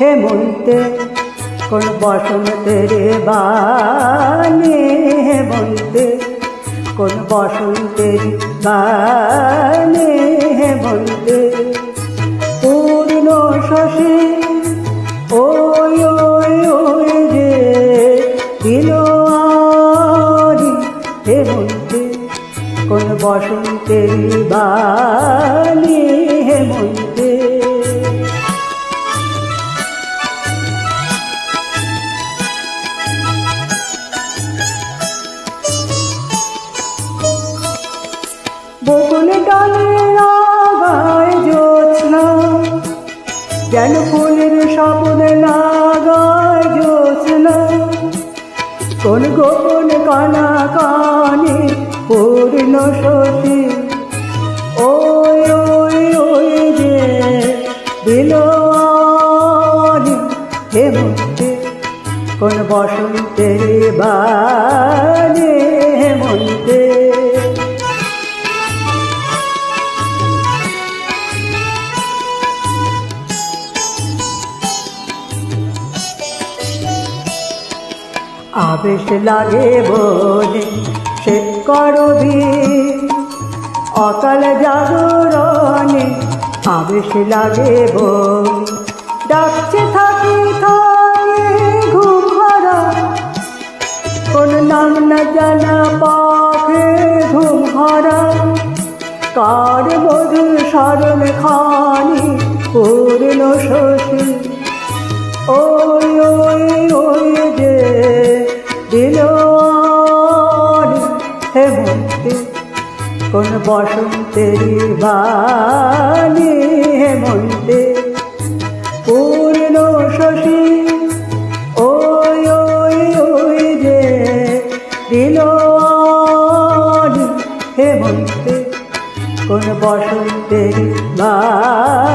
হেমন্তে কোন বসন্তের বানে? হেমন্তে কোন বসন্তের বানে? হেমন্তে পূর্ণ শশী, ওই ওই ওই যে দিল হেমন্তে কোন বসন্তের বানে? হেমন্তে বকুল ডালে লাগায় জোৎস্না যেন ফুলের স্বপ্ন লাগায় জোৎস্না কোন গোপন কানা কানে পূর্ণ শশী ওই ওই ওই যে দিল হেমন্তে, কোন বসন্তের বানে আবেশ লাগে বলে সে করবি। অকাল জাগরণে আবেশ লাগে বলে। ডাকছে থাকি থাকে ঘুম কোন নাম না জানা পাখে ঘুম কার মধুর স্মরণ খানি পূর্ণ শশী? ওই ওই ওই যে কোন বসন্তের বাণী হেমন্তে, পূর্ণ শশী, ওই ওই ওই যে দিল হেমন্তে। কোন বসন্তের বাণী